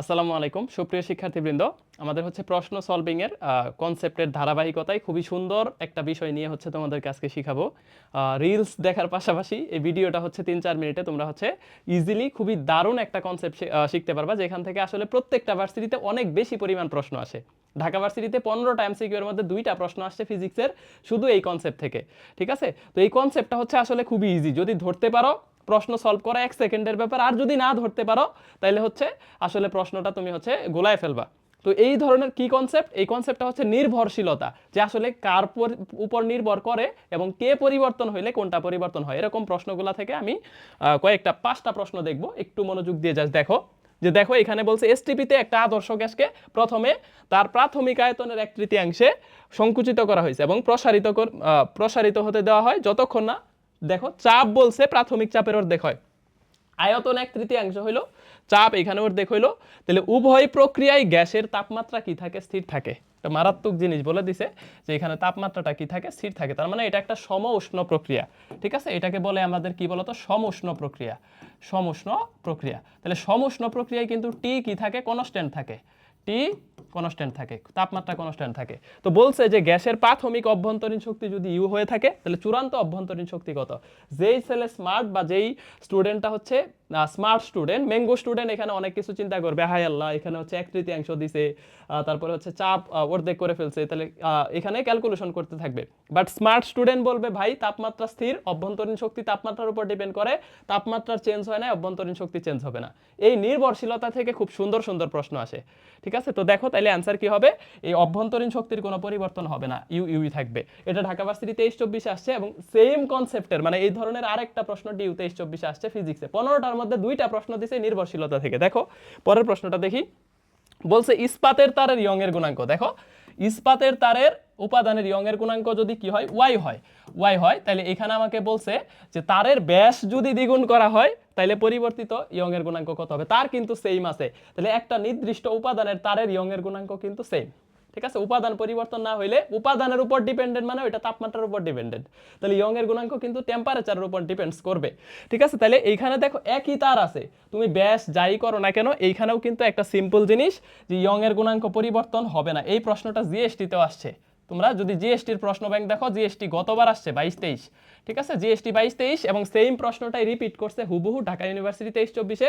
আসসালামু আলাইকুম। সুপ্রিয় শিক্ষার্থীবৃন্দ, আমাদের হচ্ছে প্রশ্ন সলভিংয়ের কনসেপ্টের ধারাবাহিকতায় খুবই সুন্দর একটা বিষয় নিয়ে হচ্ছে তোমাদেরকে আজকে শিখাবো। রিলস দেখার পাশাপাশি এই ভিডিওটা হচ্ছে তিন চার মিনিটে তোমরা হচ্ছে ইজিলি খুবই দারুণ একটা কনসেপ্ট শিখতে পারবা, যেখান থেকে আসলে প্রত্যেকটা ভার্সিটিতে অনেক বেশি পরিমাণ প্রশ্ন আসে। ঢাকা ভার্সিটিতে পনেরোটা এমসিকিউ এর মধ্যে দুইটা প্রশ্ন আসছে ফিজিক্সের শুধু এই কনসেপ্ট থেকে, ঠিক আছে? তো এই কনসেপ্টটা হচ্ছে আসলে খুবই ইজি যদি ধরতে পারো প্রশ্ন সলভ করা এক সেকেন্ডের ব্যাপার। আর যদি না ধরতে পারো তাহলে হচ্ছে আসলে প্রশ্নটা তুমি হচ্ছে গোলায় ফেলবা। তো এই ধরনের কি কনসেপ্ট এই কনসেপ্টটা হচ্ছে নির্ভরশীলতা, যে আসলে কার পর- উপর নির্ভর করে এবং কে পরিবর্তন হইলে কোনটা পরিবর্তন হয়। এরকম প্রশ্নগুলা থেকে আমি কয়েকটা, পাঁচটা প্রশ্ন দেখব। একটু মনোযোগ দিয়ে যাস দেখো। যে দেখো, এখানে বলছে এসটিপিতে একটা আদর্শ গ্যাসকে প্রথমে তার প্রাথমিক আয়তনের এক তৃতীয়াংশে সংকুচিত করা হয়েছে এবং প্রসারিত প্রসারিত হতে দেওয়া হয় যতক্ষণ না দেখো, চাপ বলছে প্রাথমিক চাপের অর্ধেক হয়। আয়তন এক তৃতীয়াংশ হইল, চাপ এখানে অর্ধেক হইল। তাহলে উভয় প্রক্রিয়ায় গ্যাসের তাপমাত্রা কি থাকে? স্থির থাকে। একটা মারাত্মক জিনিস বলে দিছে যে এখানে তাপমাত্রাটা কি থাকে? স্থির থাকে। তার মানে এটা একটা সম উষ্ণ প্রক্রিয়া। ঠিক আছে? এটাকে বলে আমাদের কি বলতো? সম উষ্ণ প্রক্রিয়া। সম উষ্ণ প্রক্রিয়া। তাহলে সম উষ্ণ প্রক্রিয়ায় কিন্তু টি কি থাকে? কনস্ট্যান্ট থাকে। টি কনস্ট্যান্ট থাকে, তাপমাত্রা কনস্ট্যান্ট থাকে। তো বলছে যে গ্যাসের প্রাথমিক অভ্যন্তরীণ শক্তি যদি ইউ হয়ে থাকে, তাহলে চূড়ান্ত অভ্যন্তরীণ শক্তি কত? যেই ছেলে স্মার্ট বা যেই স্টুডেন্টটা হচ্ছে স্মার্ট স্টুডেন্ট ম্যাঙ্গো স্টুডেন্ট এখানে অনেক কিছু চিন্তা করবে। হাই আল্লাহ, এখানে হচ্ছে এক তৃতীয়াংশ দিছে তারপরে হচ্ছে চাপ অর্ধেক করে ফেলছে। তাহলে এখানে ক্যালকুলেশন করতে থাকবে। বাট স্মার্ট স্টুডেন্ট বলবে, ভাই, তাপমাত্রা স্থির, অভ্যন্তরীণ শক্তি তাপমাত্রার উপর ডিপেন্ড করে, তাপমাত্রার চেঞ্জ হয় না, অভ্যন্তরীণ শক্তি চেঞ্জ হবে না। এই নির্ভরশীলতা থেকে খুব সুন্দর সুন্দর প্রশ্ন আসে। ঠিক আছে? তো দেখো তাহলে অ্যান্সার কি হবে? এই অভ্যন্তরীণ শক্তির কোনো পরিবর্তন হবে না। ইউ ইউই থাকবে। এটা ঢাকা ভার্সিটি তেইশ চব্বিশে আসছে এবং সেম কনসেপ্টের মানে এই ধরনের আরেকটা প্রশ্ন ডিউ তেইশ চব্বিশে আসছে ফিজিক্সে পনেরোটার মধ্যে দুইটা প্রশ্ন দিছে নির্ভরশীলতা থেকে। দেখো, পরের প্রশ্নটা দেখি। বলছে, ইস্পাতের তারের ইয়ং এর গুণাঙ্ক। দেখো, ইস্পাতের তারের উপাদানের ইয়ং এর গুণাঙ্ক যদি কি হয়? ওয়াই হয়। ওয়াই হয় তাহলে এখানে আমাকে বলছে যে তারের ব্যাস যদি দ্বিগুণ করা হয় তাহলে পরিবর্তিত ইয়ং এর গুণাঙ্ক কত হবে? তার কিন্তু সেম আছে। তাহলে একটা নির্দিষ্ট উপাদানের তারের ইয়ং এর গুণাঙ্ক কিন্তু সেম ঠিক আছে? উপাদান পরিবর্তন না হইলে উপাদানের উপর ডিপেন্ডেন্ট মানে ওইটা তাপমাত্রার উপর ডিপেন্ডেন্ট তাহলে ইয়ং এর গুণাঙ্ক কিন্তু টেম্পারেচারের উপর ডিপেন্ডস করবে। ঠিক আছে? তাহলে এইখানে দেখো একই তার আছে। তুমি ব্যাস যাই করো না কেন, এইখানেও কিন্তু একটা সিম্পল জিনিস যে ইয়ং এর গুণাঙ্ক পরিবর্তন হবে না। এই প্রশ্নটা জিএসটিতেও আসছে। তোমরা যদি জিএসটির প্রশ্ন ব্যাংক দেখো জিএসটি গতবার আসছে বাইশ তেইশ। ঠিক আছে? জিএসটি বাইশ তেইশ এবং সেম প্রশ্নটাই রিপিট করছে হুবহু ঢাকা ইউনিভার্সিটি তেইশ চব্বিশে।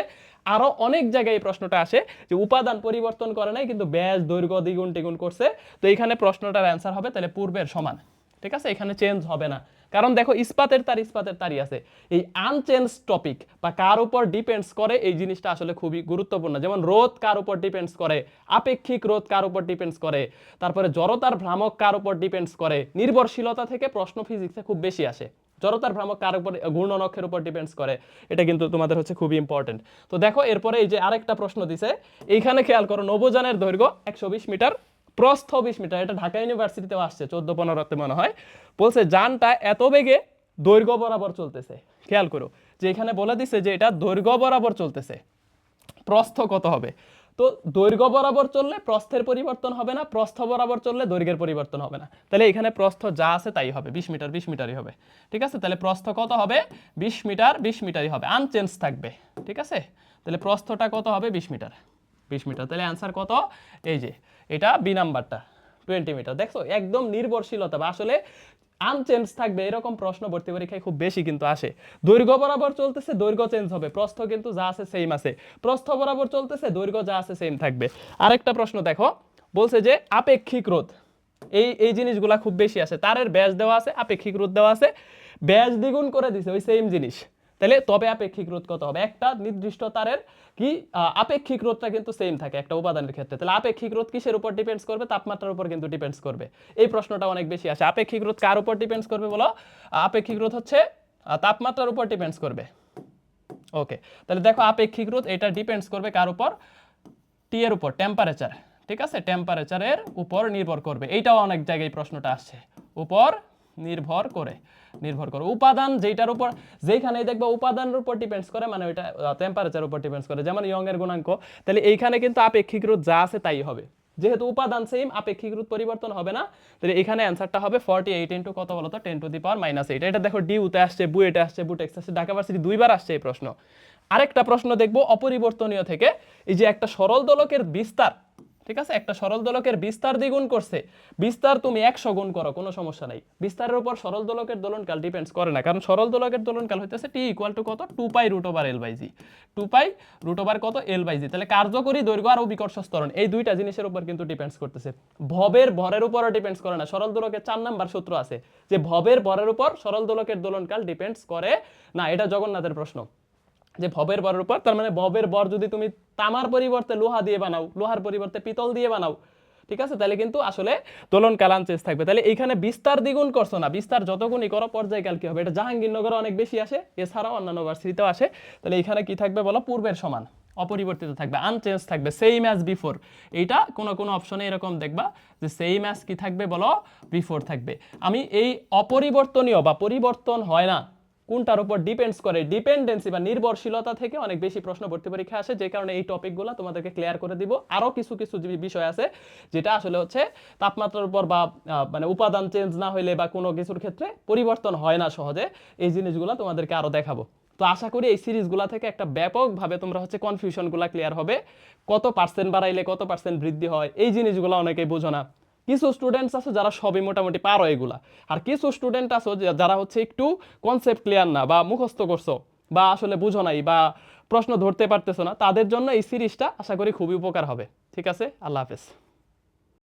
আরও অনেক জায়গায় এই প্রশ্নটা আসে যে উপাদান পরিবর্তন করে নাই, কিন্তু ব্যাস, দৈর্ঘ্য দ্বিগুণ টিগুণ করছে। তো এইখানে প্রশ্নটার অ্যান্সার হবে তাহলে পূর্বের সমান। ঠিক আছে? এখানে চেঞ্জ হবে না। কারণ দেখো, ইস্পাতের তার ইস্পাতের তারই আছে। এই আনচেঞ্জ টপিক বা কার উপর ডিপেন্ডস করে এই জিনিসটা আসলে খুবই গুরুত্বপূর্ণ। যেমন রোদ কার উপর ডিপেন্ডস করে, আপেক্ষিক রোদ কার উপর ডিপেন্ডস করে, তারপরে জড়তার ভ্রামক কার উপর ডিপেন্ডস করে, নির্ভরশীলতা থেকে প্রশ্ন ফিজিক্সে খুব বেশি আসে। জড়তার ভ্রামক কার উপর ঘূর্ণনক্ষের উপর ডিপেন্ডস করে, এটা কিন্তু তোমাদের হচ্ছে খুবই ইম্পর্টেন্ট তো দেখো, এরপরে এই যে আরেকটা প্রশ্ন দিছে, এইখানে খেয়াল করো নবযানের দৈর্ঘ্য একশো বিশ মিটার। প্রস্থ বিশ মিটার এটা ঢাকা ইউনিভার্সিটিতেও আসছে চোদ্দ পনেরোতে মনে হয়। বলছে, যানটা এত বেগে দৈর্ঘ্য বরাবর চলতেছে। খেয়াল করো, যে এখানে বলে দিছে যে এটা দৈর্ঘ্য বরাবর চলতেছে। প্রস্থ কত হবে? তো দৈর্ঘ্য বরাবর চললে প্রস্থের পরিবর্তন হবে না, প্রস্থ বরাবর চললে দৈর্ঘ্যের পরিবর্তন হবে না। তাহলে এখানে প্রস্থ যা আছে তাই হবে, বিশ মিটার, বিশ মিটারই হবে। ঠিক আছে? তাহলে প্রস্থ কত হবে? বিশ মিটার, বিশ মিটারই হবে। আনচেঞ্জ থাকবে। ঠিক আছে? তাহলে প্রস্থটা কত হবে? বিশ মিটার। বিশ মিটার। তাহলে অ্যান্সার কত? এই যে, এটা বি নাম্বারটা টোয়েন্টি মিটার দেখছ? একদম নির্ভরশীলতা বা আসলে আনচেঞ্জ থাকবে, এরকম প্রশ্ন ভর্তি পরীক্ষায় খুব বেশি কিন্তু আসে। দৈর্ঘ্য বরাবর চলতেছে, দৈর্ঘ্য চেঞ্জ হবে। প্রস্থ কিন্তু যা আছে সেম আছে। প্রস্থ বরাবর চলতেছে, দৈর্ঘ্য যা আছে সেম থাকবে। আরেকটা প্রশ্ন দেখো, বলছে যে আপেক্ষিক রোধ, এই এই জিনিসগুলা খুব বেশি আছে তারের ব্যাস দেওয়া আছে, আপেক্ষিক রোধ দেওয়া আছে। ব্যাস দ্বিগুণ করে দিছে, ওই সেম জিনিস। তাহলে তবে আপেক্ষিক রোধ কত হবে? একটা নির্দিষ্ট তারের কি আপেক্ষিক রোধটা কিন্তু সেম থাকে একটা উপাদানের ক্ষেত্রে। তাহলে আপেক্ষিক রোধ কিসের উপর ডিপেন্ডস করবে? তাপমাত্রার উপর কিন্তু ডিপেন্ডস করবে। এই প্রশ্নটা অনেক বেশি আসে। আপেক্ষিক রোধ কার উপর ডিপেন্ডস করবে বলো? আপেক্ষিক রোধ হচ্ছে তাপমাত্রার উপর ডিপেন্ডস করবে। ওকে তাহলে দেখো আপেক্ষিক রোধ এটা ডিপেন্ডস করবে কার উপর? টি এর উপর টেম্পারেচার ঠিক আছে? টেম্পারেচারের উপর নির্ভর করবে। এইটাও অনেক জায়গায় প্রশ্নটা আসছে উপর নির্ভর করে নির্ভর করে। উপাদান যেটার উপর যেখানে দেখবা উপাদানের উপর ডিপেন্ডস করে মানে ওইটা টেম্পারেচার উপর ডিপেন্ডস করে। যেমন ইয়ং এর গুণাঙ্ক, তাহলে এইখানে কিন্তু আপেক্ষিক রোধ যা আছে তাই হবে। যেহেতু উপাদান সেম আপেক্ষিক রোধ পরিবর্তন হবে না, তাহলে এখানে অ্যান্সারটা হবে ফর্টি এইট ইন্টু কত বলতো ten to the power minus eight এটা দেখো ডি উতে আসছে বু এটা আসছে বুটেক্স আসছে, ঢাকা ভার্সিটি দুইবার আসছে এই প্রশ্ন। আরেকটা প্রশ্ন দেখব অপরিবর্তনীয় থেকে, এই যে একটা সরল দোলকের বিস্তার ঠিক আছে? একটা সরল দোলকের বিস্তার দ্বিগুণ করছে। বিস্তার তুমি একশো গুণ করো, কোনো সমস্যা নাই। বিস্তারের উপর সরল দোলকের দোলনকাল ডিপেন্ডস করে না, কারণ সরল দোলকের দোলনকাল হইতেছে টি ইকুয়াল টু কত? Two pi root over L by G two pi root over কত? এল বাই জি তাহলে কার্যকরী দৈর্ঘ্য আর বিকর্ষ স্তরণ এই দুইটা জিনিসের উপর কিন্তু ডিপেন্ডস করতেছে। ভবের ভরের উপরও ডিপেন্ডস করে না, সরল দোলকের চার নাম্বার সূত্র আছে। যে ভবের ভরের উপর সরল দোলকের দোলনকাল ডিপেন্ডস করে না, এটা জগন্নাথের প্রশ্ন। যে ভবের বরের উপর তার মানে ভবের বর যদি তুমি তামার পরিবর্তে লোহা দিয়ে বানাও, লোহার পরিবর্তে পিতল দিয়ে বানাও, ঠিক আছে? তাহলে কিন্তু আসলে দোলন কালান চেঞ্জ থাকবে। তাহলে এইখানে বিস্তার দ্বিগুণ করছ না। বিস্তার যতগুণই করো পর্যায়কাল কি হবে? এটা জাহাঙ্গীরনগরে অনেক বেশি আসে, এছাড়াও অন্যান্য ভার্সিটিতেও আসে। তাহলে এইখানে কি থাকবে বলো? পূর্বের সমান, অপরিবর্তিত থাকবে আনচেঞ্জ থাকবে সেম অ্যাজ বিফোর এইটা কোনো কোনো অপশনে এরকম দেখবা যে সেম অ্যাজ কি থাকবে বলো? বিফোর থাকবে। আমি এই অপরিবর্তনীয় বা পরিবর্তন হয় না কোনটার উপর ডিপেন্ডস করে? ডিপেন্ডেন্সি বা নির্ভরশীলতা থেকে অনেক বেশি প্রশ্ন ভর্তি পরীক্ষা আসে, যে কারণে এই টপিকগুলো তোমাদেরকে ক্লিয়ার করে দিব। আরও কিছু কিছু বিষয় আছে, যেটা আসলে হচ্ছে তাপমাত্রার উপর বা মানে উপাদান চেঞ্জ না হইলে বা কোনো কিছুর ক্ষেত্রে পরিবর্তন হয় না সহজে। এই জিনিসগুলো তোমাদেরকে আরও দেখাবো। তো আশা করি এই সিরিজগুলো থেকে একটা ব্যাপকভাবে তোমরা হচ্ছে কনফিউশনগুলো ক্লিয়ার হবে। কত পার্সেন্ট বাড়াইলে কত পার্সেন্ট বৃদ্ধি হয়? এই জিনিসগুলো অনেকেই বোঝো না। কিছু স্টুডেন্টস আছে যারা সবই মোটামুটি পারো এগুলা। আর কিছু স্টুডেন্ট আছে যারা হচ্ছে একটু কনসেপ্ট ক্লিয়ার না বা মুখস্থ করছ বা আসলে বুঝো নাই বা প্রশ্ন ধরতে পারতেছো না, তাদের জন্য এই সিরিজটা আশা করি খুবই উপকার হবে। ঠিক আছে? আল্লাহ হাফেজ।